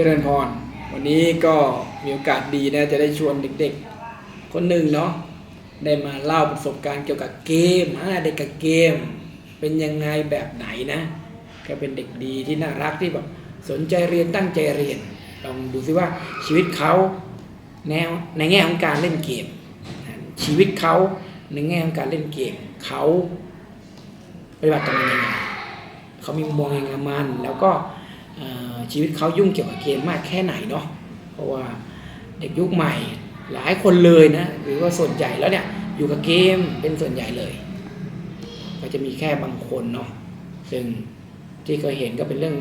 เจริญพร วันนี้ก็มีโอกาสดีนะจะได้ชวนเด็กๆ คนหนึ่งเนาะได้มาเล่าประสบการณ์เกี่ยวกับเกมอ่าเด็กกับเกม เป็นยังไงแบบไหนนะแกเป็นเด็กดีที่น่ารักที่แบบสนใจเรียนตั้งใจเรียนลองดูซิว่าชีวิตเขาแนวในแง่ของการเล่นเกม ชีวิตเขาในแง่ของการเล่นเกมเขาปฏิบัติตนยังไงเขามีมุมมองยังไงมันแล้วก็ ชีวิตเขายุ่งเกี่ยวกับเกมมากแค่ไหนเนาะเพราะว่าเด็กยุคใหม่หลายคนเลยนะหรือว่าส่วนใหญ่แล้วเนี่ยอยู่กับเกมเป็นส่วนใหญ่เลย ก็จะมีแค่บางคนเนาะซึ่งที่เคยเห็นก็เป็นเรื่อง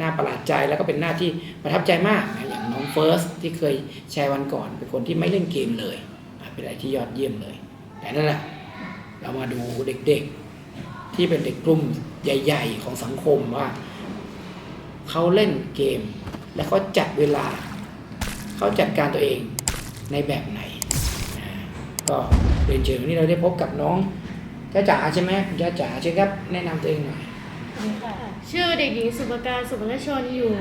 น่าประหลาดใจแล้วก็เป็นหน้าที่ประทับใจมากนะอย่างน้องเฟิร์สที่เคยแชร์วันก่อน เป็นคนที่ไม่เล่นเกมเลยเป็นอะไรที่ยอดเยี่ยมเลย แต่นั่นแหละเรามาดูเด็กๆ ที่เป็นเด็กกลุ่มใหญ่ ๆ ของสังคมว่า เขาเล่นเกม และเขาจัดเวลา เขาจัดการตัวเองในแบบไหนอ่าก็เรียนเชิญวันนี้เราได้พบกับน้องจ้าจ๋าใช่ไหมคุณจ้าจ๋าเชิญครับแนะนำตัวเองหน่อยชื่อเด็กหญิงสุภการสุวรรณชนอยู่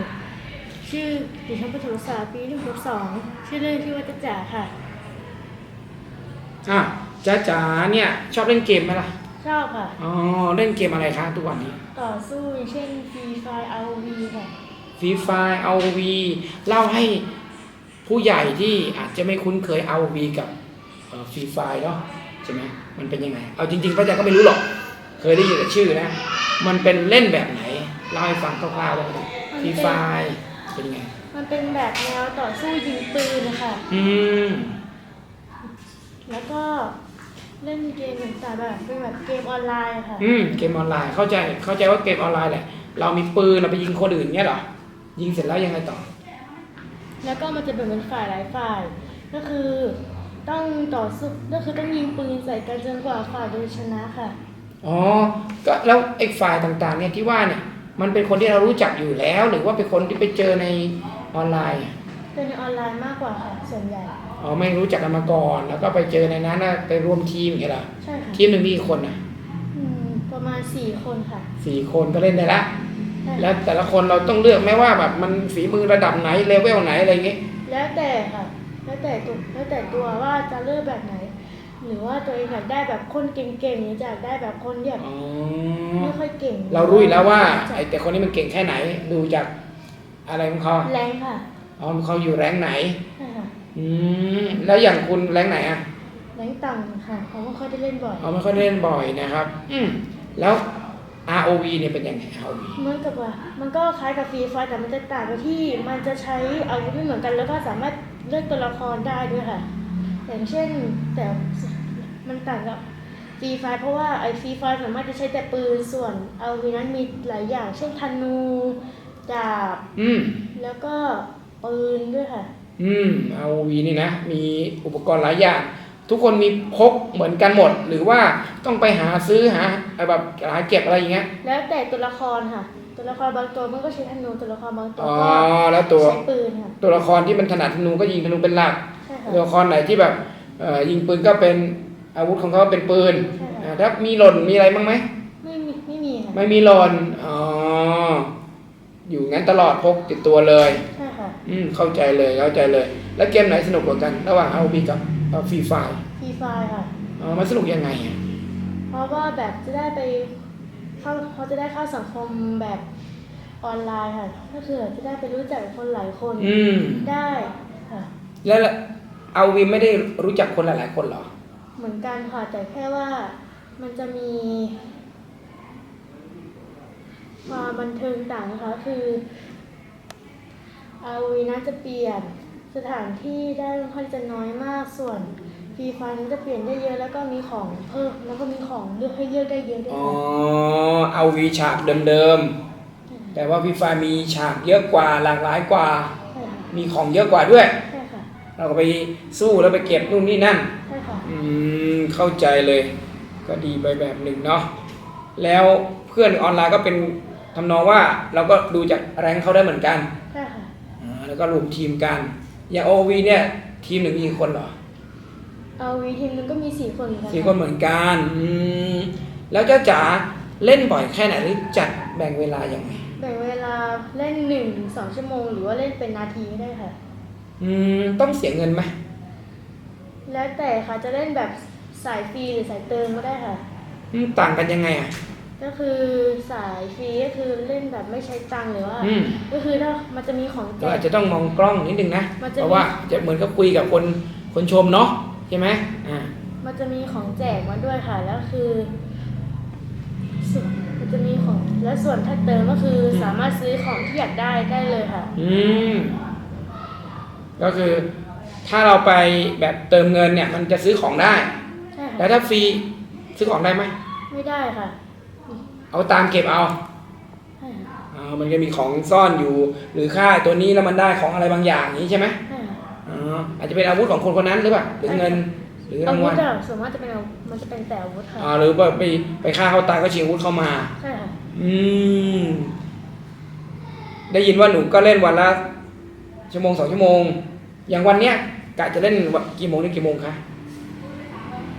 ชื่ออยู่ชั้นประถมศึกษาปีที่หกสองชื่อเล่นชื่อว่าจ๊ะจ๋าค่ะอะจ้าจ๋าเนี่ยชอบเล่นเกมไหมล่ะ ชอบค่ะ อ๋อ เล่นเกมอะไรคะทุกวันนี้ ต่อสู้อย่างเช่นฟรีไฟเอาวีค่ะ ฟรีไฟเอาวีเล่าให้ผู้ใหญ่ที่อาจจะไม่คุ้นเคยเอาวีกับฟรีไฟเนาะใช่ไหมมันเป็นยังไง เอาจริงๆพระอาจารย์ก็ไม่รู้หรอก เคยได้ยินแต่ชื่อนะ มันเป็นเล่นแบบไหนเล่าให้ฟังคร่าวๆเลยฟรีไฟเป็นยังไง มันเป็นแบบแนวต่อสู้ยิงปืนนะคะอืมแล้วก็ เล่นเกมต่างๆแบบเป็นแบบเกมออนไลน์อะค่ะ อืมเกมออนไลน์เข้าใจเข้าใจว่าเกมออนไลน์แหละ เรามีปืนเราไปยิงคนอื่นเงี้ยเหรอยิงเสร็จแล้วยังไงต่อ แล้วก็มันจะแบ่งเป็นฝ่ายหลายฝ่าย ก็คือต้องต่อสู้ก็คือต้องยิงปืนใส่กันจนกว่าฝ่ายโดยชนะค่ะ อ๋อ ก็แล้วไอ้ฝ่ายต่างๆเนี่ยที่ว่าเนี่ย มันเป็นคนที่เรารู้จักอยู่แล้ว หรือว่าเป็นคนที่ไปเจอในออนไลน์อะเป็นในออนไลน์มากกว่าค่ะส่วนใหญ่ อ๋อไม่รู้จักกันมาก่อน แล้วก็ไปเจอในนั้นน่ะไปร่วมทีมอย่างเงี้ยเหรอใช่ค่ะทีมหนึ่งมีกี่คนอะอืมประมาณสี่คนค่ะสี่คนก็เล่นได้ละใช่แล้วแต่ละคนเราต้องเลือกไหมว่าแบบมันฝีมือระดับไหนเลเวลไหนอะไรเงี้ยแล้วแต่ค่ะ แล้วแต่ตัวแล้วแต่ตัวว่าจะเลือกแบบไหน หรือว่าตัวเองอยากได้แบบคนเก่งๆหรืออยากได้แบบคนที่แบบอ๋อ ไม่ค่อยเก่งเรารู้อยู่แล้วว่าไอ้แต่คนนี้มันเก่งแค่ไหน ดูจากอะไรของเขาแรงค่ะอ๋อเขาอยู่แรงค์ไหน ใช่ค่ะ อืมแล้วอย่างคุณแรงค์ไหนอะแรงต่ำค่ะเพราะว่าเขาได้เล่นบ่อยเขาไม่ค่อยได้เล่นบ่อยนะครับ อืมแล้ว ROV เนี่ยเป็นยังไง ROV เหมือนกับว่ามันก็คล้ายกับฟรีไฟแต่มันจะต่างกันที่มันจะใช้อาวุธไม่เหมือนกัน แล้วก็สามารถเลือกตัวละครได้ด้วยค่ะ อย่างเช่นแต่มันต่างกับฟรีไฟเพราะว่าไอ้ฟรีไฟสามารถจะใช้แต่ปืนส่วนเอาวีนั้นมีหลายอย่าง เช่นธนูดาบอืมแล้วก็ปืนด้วยค่ะ อืม ROV นี่นะ มีอุปกรณ์หลายอย่าง ทุกคนมีพกเหมือนกันหมด หรือว่าต้องไปหาซื้อหาแบบหาเก็บอะไรอย่างเงี้ย แล้วแต่ตัวละครค่ะ ตัวละครบางตัวมันก็ใช้ธนูตัวละครบางตัวอ๋อ ก็แล้วตัว ใช้ปืนค่ะ ตัวละครที่มันถนัดธนูก็ยิงธนูเป็นหลัก ใช่ค่ะ ตัวละครไหนที่แบบเอ่อยิงปืนก็เป็นอาวุธของเขาเป็นปืนใช่ค่ะ อ่าถ้ามีหล่นมีอะไรบ้างไหม ไม่มีไม่มีค่ะ ไม่มีหล่นอ๋อ อยู่งั้นตลอดพกติดตัวเลย ใช่ค่ะ อืมเข้าใจเลยเข้าใจเลย แล้วเกมไหนสนุกกว่ากัน ระหว่าง ROV กับฟรีไฟฟรีไฟค่ะอ๋อมันสนุกยังไงอะเพราะว่าแบบจะได้ไปเข้าเขาจะได้เข้าสังคมแบบออนไลน์ค่ะ ก็คือจะได้ไปรู้จักคนหลายคนอืมได้ค่ะ แล้วเอาวีไม่ได้รู้จักคนหลายๆคนเหรอ เหมือนกันค่ะแต่แค่ว่ามันจะมีความบันเทิงต่างนะคะคือ อาวีน่าจะเปลี่ยนสถานที่ได้ค่อนข้างจะน้อยมากส่วนฟรีไฟนั้นจะเปลี่ยนได้เยอะแล้วก็มีของเพิ่มแล้วก็มีของเลือกให้เลือกได้เยอะด้วยอ๋อค่ะเอาวีฉากเดิมๆ แต่ว่าฟรีไฟมีฉากเยอะกว่าหลากหลายกว่า ใช่ค่ะมีของเยอะกว่าด้วย ใช่ค่ะเราก็ไปสู้แล้วไปเก็บนู่นนี่นั่น ใช่ค่ะ อืมเข้าใจเลยก็ดีไปแบบหนึ่งเนาะแล้วเพื่อนออนไลน์ก็เป็นทำนองว่าเราก็ดูจากแรงเขาได้เหมือนกัน ใช่ค่ะอ่า แล้วก็รวมทีมกัน อย่างโอวีเนี่ยทีมหนึ่งมีกี่คนเหรอเอาวีทีมนึงก็มีสี่คนเหมือนกันสี่คนเหมือนกันอืมแล้วเจ้าจ๋าเล่นบ่อยแค่ไหนหรือจัดแบ่งเวลาอย่างไง แบ่งเวลาเล่นหนึ่งสองชั่วโมง หรือว่าเล่นเป็นนาทีก็ได้ค่ะ อืมต้องเสียเงินไหมแล้วแต่ค่ะจะเล่นแบบสายฟรีหรือสายเติมก็ได้ค่ะ อืมต่างกันยังไงอะ ก็คือสายฟรีก็คือเล่นแบบไม่ใช้ตังค์หรือว่า อืม ก็คือถ้ามันจะมีของแจเราอาจกจะต้องมองกล้องนิดนึงนะ มันจะเพราะว่าจะเหมือนกับคุยกับคนคนชมเนาะใช่ไหมอ่า มันจะมีของแจกมาด้วยค่ะ แล้วคือส่วนมันจะมีของแล้วส่วนถ้าเติมก็คือสามารถซื้อของที่อยากได้ได้เลยค่ะ อืม ก็คือถ้าเราไปแบบเติมเงินเนี่ย มันจะซื้อของได้ ใช่แล้ค่ะวถ้าฟรีซื้อของได้ไหมไม่ได้ค่ะ เอาตามเก็บเอาใช่ค่ะอ่ามันจะมีของซ่อนอยู่ หรือค่าตัวนี้แล้วมันได้ของอะไรบางอย่างอย่างนี้ใช่ไหมใช่ค่ะอ๋ออาจจะเป็นอาวุธของคนคนนั้นหรือเปล่าหรือเงิน หรืออารางวุวัธลอะส่วนมากจะเป็นอามันจะเป็นแต่อาวุธค่ะอ่าหรือว่าไปไปฆ่าเขาตายก็ชิงอาวุธเข้ามา ใช่ค่ะอืม ได้ยินว่าหนูก็เล่นวันละชั่วโมงสองชั่วโมง อย่างวันเนี้ยกะจะเล่นวันกี่โมงถึงกี่โมงคะ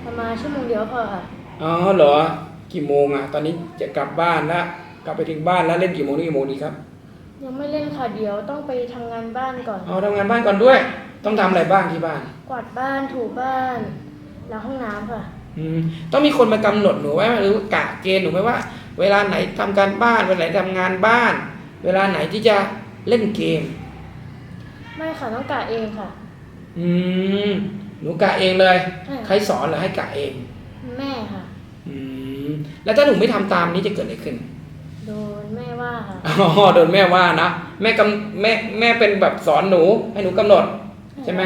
ประมาณชั่วโมงเดียวพอค่ะอ๋อเหรอ กี่โมงอะตอนนี้จะกลับบ้านแล้วกลับไปถึงบ้านแล้วเล่นกี่โมงถึงกี่โมงดีครับยังไม่เล่นค่ะเดี๋ยวต้องไปทำงานบ้านก่อน เอาทำงานบ้านก่อนด้วย ต้องทำอะไรบ้างที่บ้าน กวาดบ้านถูบ้านล้างห้องน้ำค่ะ อืมต้องมีคนมากำหนดหนูไว้ไหมหรือกะเกณฑ์หนูไหมว่า เวลาไหนทำการบ้านเวลาไหนทำงานบ้าน เวลาไหนที่จะเล่นเกม ไม่ค่ะต้องกะเองค่ะ อืมหนูกะเองเลย ใช่ ใครสอนเหรือให้กะเอง แม่ค่ะอืม แล้วถ้าหนูไม่ทำตามนี้จะเกิดอะไรขึ้น โดนแม่ว่าค่ะอ๋อโดนแม่ว่านะแม่กำแม่แม่เป็นแบบสอนหนูให้หนูกำหนด ใช่ไหม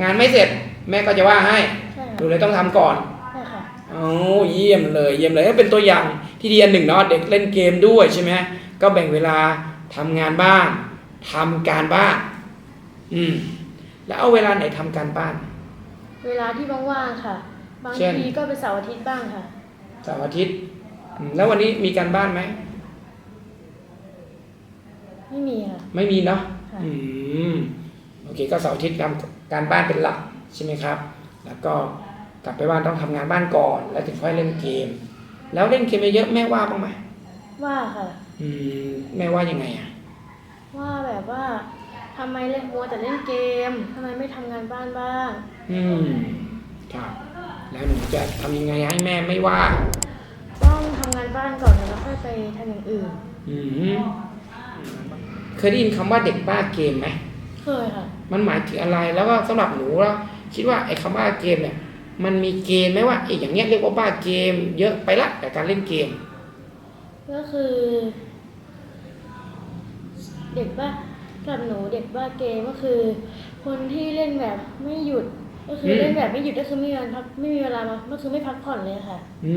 งานไม่เสร็จ แม่ก็จะว่าให้ใช่หค่ะนูเลยต้องทำก่อนใช่ค่ะอ๋อเยี่ยมเลยเยี่ยมเลยก็เป็นตัวอย่างที่ดีอันหนึ่งเนาะเด็กเล่นเกมด้วยใช่ไหมก็แบ่งเวลาทำงานบ้านทำการบ้าน อืม แล้วเอาเวลาไหนทำการบ้าน เวลาที่ว่างๆค่ะ บางเช่นทีก็เป็นเสาร์อาทิตย์บ้างค่ะ เสาร์อาทิตย์อืมแล้ววันนี้มีการบ้านไหม ไม่มีค่ะ ไม่มีเนาะค่ะอืมโอเค ก็เสาร์อาทิตย์ทำการบ้านเป็นหลักใช่ไหมครับ แล้วก็กลับไปบ้านต้องทำงานบ้านก่อน แล้วถึงค่อยเล่นเกม แล้วเล่นเกมเยอะๆแม่ว่าบ้างไหมว่าค่ะ อืมแม่ว่ายังไงอะว่าแบบว่าทำไมเล่นมัวแต่เล่นเกมทำไมไม่ทำงานบ้านบ้าง อืมครับ แล้วหนูจะทำยังไงให้แม่ไม่ว่า ต้องทำงานบ้านก่อนแล้วค่อยไปทำอย่างอื่น อืมเคยได้ยินคำว่าเด็กบ้าเกมไหม เคยค่ะ มันหมายถึงอะไร แล้วก็สำหรับหนูแล้วคิดว่าไอ้คำว่าเกมเนี่ย มันมีเกณฑ์ไหมว่าไอ้อย่างเงี้ยเรียกว่าบ้าเกม เยอะไปละกับการเล่นเกม ก็คือ เด็กบ้ากับหนูเด็กบ้าเกมก็คือ คนที่เล่นแบบไม่หยุด ก็คือมเล่นแบบไม่หยุดก็คือไม่มีเวลาพักไม่มีเวลามาก็คือไม่พักผ่อนเลยค่ะอื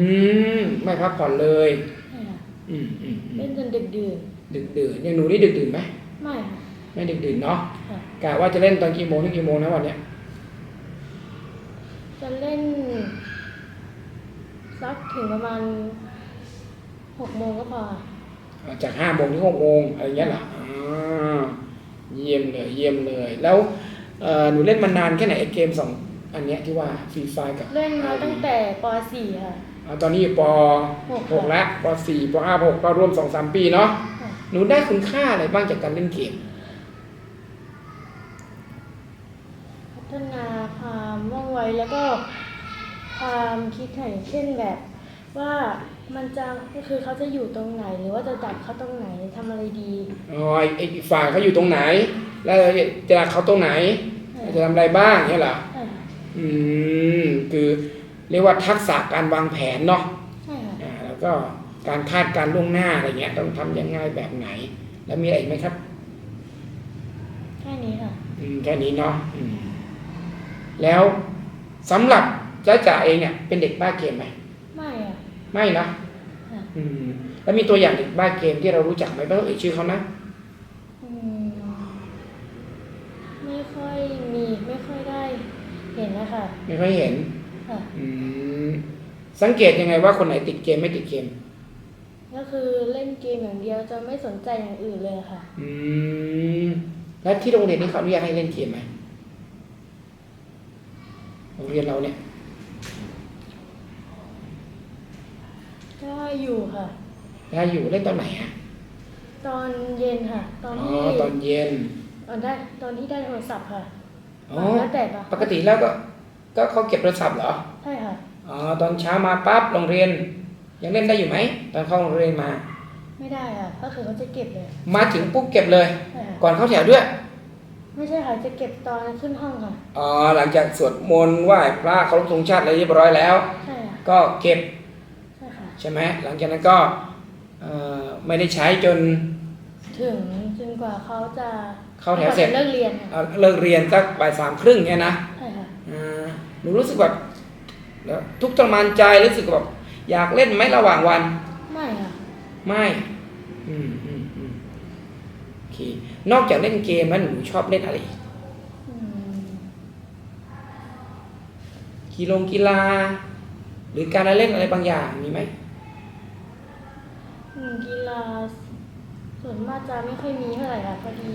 มไม่พักผ่อนเลย ใช่ค่ะอืมอืมอืมเล่นจนดึกดื่นดึกดื่นอย่างหนูนี่ดึกดื่นไหมไม่ค่ะไม่ดึกดื่นเนาะค่ะกะว่าจะเล่นตอนกี่โมงถึงกี่โมงนะวันเนี้ยจะเล่นสักถึงประมาณหกโมงก็พอค่ะเอ่อจากห้าโมงถึงหกโมงอะไรเงี้ยเหรออ่าเยี่ยมเลย เยี่ยมเลย แล้วเอ่อ หนูเล่นมานานแค่ไหนไอ้เกมสองอันเนี้ยที่ว่าฟรีไฟกับเล่นมาตั้งแต่ป .4 ค่ะอ่าตอนนี้อยู่ปหกหกแล้วปสี่ปห้าปหกก็รวมสองสามปีเนาะค่ะหนูได้คุณค่าอะไรบ้างจากการเล่นเกม พัฒนาความว่องไวแล้วก็ความคิดอย่างเช่นแบบ ว่ามันจะก็คือเขาจะอยู่ตรงไหน หรือว่าจะดักเขาตรงไหนทำอะไรดีอ๋อไอ้ไอ้อีกฝ่ายเขาอยู่ตรงไหน แล้วจะรักเขาตรงไหนจะทำอะไรบ้างเนี่ยเหรอใช่ค่ะอืมคือเรียกว่าทักษะการวางแผนเนาะใช่ค่ะอ่าแล้วก็การคาดการณ์ล่วงหน้าอะไรเงี้ย ต้องทำยังไงแบบไหน แล้วมีอะไรอีกไหมครับ แค่นี้ค่ะ อืมแค่นี้เนาะอืมแล้วสำหรับจ้าจ๋าเองเนี่ยเป็นเด็กบ้าเกมไหม ไม่อะไม่นะค่ะอืม แล้วมีตัวอย่างเด็กบ้าเกมที่เรารู้จักไหมไม่ต้องเอ่ยชื่อเขานะอืมไม่ค่อยมีไม่ค่อยได้เห็นนะคะไม่ค่อยเห็นค่ะอืมสังเกตยังไงว่าคนไหนติดเกมไม่ติดเกม ก็คือเล่นเกมอย่างเดียวจะไม่สนใจอย่างอื่นเลยค่ะ อืมแล้วที่โรงเรียนนี้เขาอนุญาตให้เล่นเกมไหมโรงเรียนเราเนี่ย ก็อยู่ค่ะ ได้อยู่เล่นตอนไหนอะตอนเย็นค่ะ ตอนอ๋อที่ตอนเย็นเอ่อได้ตอนที่ได้โทรศัพท์ค่ะอ๋อ แล้วแต่ค่ะปกติแล้วก็ ก็เขาเก็บโทรศัพท์เหรอ ใช่ค่ะ อ๋อ ตอนเช้ามาปั๊บโรงเรียน ยังเล่นได้อยู่ไหม ตอนเข้าโรงเรียนมา ไม่ได้ค่ะ ก็คือเขาจะเก็บเลยมาถึงปุ๊บเก็บเลย ใช่ค่ะก่อนเข้าแถวด้วย ไม่ใช่ค่ะจะเก็บตอนขึ้นห้องค่ะ อ๋อ หลังจากสวดมนต์ไหว้พระเคารพธงชาติอะไรเรียบร้อยแล้ว ใช่ค่ะก็เก็บ ใช่ค่ะใช่ไหมหลังจากนั้นก็เอ่อไม่ได้ใช้จน ถึงจนกว่าเขาจะเข้าแถวเสร็จกาจะเลิกเรียนค่ะเอ่อเลิกเรียนสักบ่ายสามครึ่งเนี่ยนะใช่ค่ะอ่าหนูรู้สึกแบบแล้วทุกข์ทรมานใจรู้สึกแบบอยากเล่นไหมระหว่างวัน ไม่ค่ะไม่อืมอืมอืมโอเคนอกจากเล่นเกมแล้วหนูชอบเล่นอะไรอีกอืมกีฬงกีฬา หรือการละเล่นอะไรบางอย่างมีไหม อืมกีฬาส่วนมากจะไม่ค่อยมีเท่าไหร่ค่ะพอดี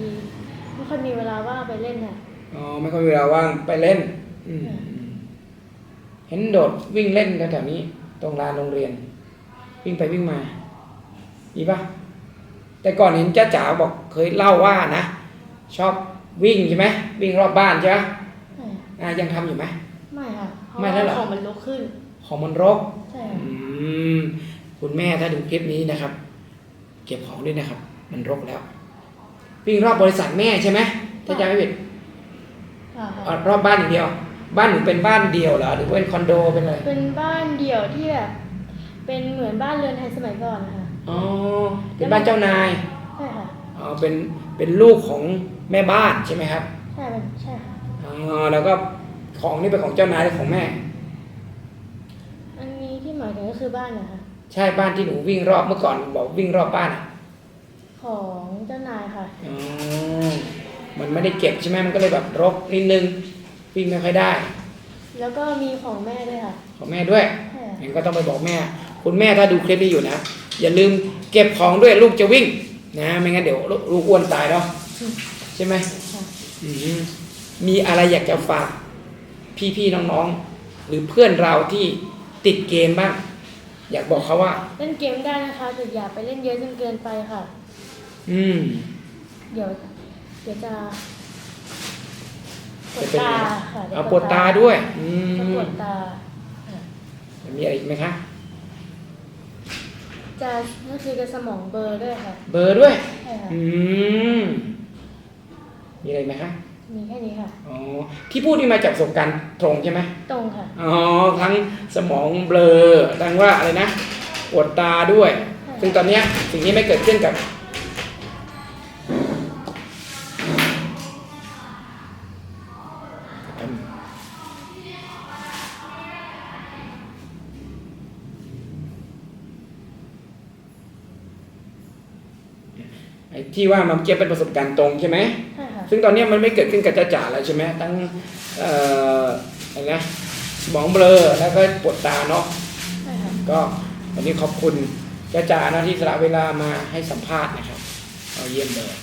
ไม่ค่อยมีเวลาว่างไปเล่นค่ะ อ๋อไม่ค่อยมีเวลาว่างไปเล่น อืมอืมเห็นโดดวิ่งเล่นแถวๆนี้ ตรงลานโรงเรียน วิ่งไปวิ่งมามีปะแต่ก่อนเห็นจ้าจ๋าบอกเคยเล่าว่านะชอบวิ่งใช่ไหมวิ่งรอบบ้านใช่ไหมใช่อ่ายังทำอยู่ไหม ไม่ค่ะเพราะไม่แล้วเหรอ ว่าของมันลุกขึ้น ของมันรก ใช่อืค่ะม คุณแม่ถ้าดูคลิปนี้นะครับ เก็บของด้วยนะครับ มันรกแล้ว วิ่งรอบบริษัทแม่ใช่ไหมถ้าจำไม่ผิดค่ะอ๋อค่ะรอบบ้านอย่างเดียว บ้านหนูเป็นบ้านเดียวเหรอหรือว่าเป็นคอนโดเป็นอะไรเป็นบ้านเดี่ยวที่แบบเป็นเหมือนบ้านเรือนไทยสมัยก่อนนะคะอ๋อเป็นบ้านเจ้านายใช่ค่ะอ๋อเป็นเป็นลูกของแม่บ้านใช่ไหมครับใช่เป็นใช่ค่ะอ๋อแล้วก็ของนี่เป็นของเจ้านายหรือของแม่ อันนี้ที่หมายถึงก็คือบ้านนะคะ ใช่บ้านที่หนูวิ่งรอบเมื่อก่อนบอกวิ่งรอบบ้านอะของเจ้านายค่ะอ๋อมันไม่ได้เก็บใช่ไหมมันก็เลยแบบรกนิดนึงวิ่งไม่ค่อยได้ แล้วก็มีของแม่ด้วยค่ะ ของแม่ด้วยใช่ค่ะงั้นก็ต้องไปบอกแม่ คุณแม่ถ้าดูคลิปนี้อยู่นะอย่าลืมเก็บของด้วยลูกจะวิ่ง นะไม่งั้นเดี๋ยวลูกลูกอ้วนตายเนาะใช่ไหมค่ะอืมมีอะไรอยากจะฝากพี่ๆน้องๆ หรือเพื่อนเราที่ติดเกมบ้าง อยากบอกเขาว่า เล่นเกมได้นะคะแต่อย่าไปเล่นเยอะจนเกินไปค่ะ อืม เดี๋ยวเดี๋ยวจะปวจะดเป็นตาไงค่ะเดี๋ยเอาปวดตาด้วย อืจะปมวดตาค่ะมีอะไรอีกไหมคะ จะก็คือจะสมองเบลอร์ด้วยค่ะ เบอร์ด้วยใช่ค่ะอืม มีอะไรไหมคะ มีแค่นี้ค่ะ อ๋อที่พูดนี่มาจากประสบการณ์ตรงใช่ไหมตรงค่ะ อ๋อทั้งสมองเบลอทั้งว่าอะไรนะปวดตาด้วย ซึ่งตอนเนี้ยสิ่งนี้ไม่เกิดขึ้นกับ ไอ้ที่ว่ามันเก็บเป็นประสบการณ์ตรงใช่ไหม ใช่ค่ะ ซึ่งตอนเนี้ยมันไม่เกิดขึ้นกับจ้าจ๋าแล้วใช่ไหมทั้งเอ่ออะไรนะสมองเบลอแล้วก็ปวดตาเนาะใช่ค่ะก็วันนี้ขอบคุณจ้าจ๋านะที่สละเวลามาให้สัมภาษณ์นะครับเอาเยี่ยมเลย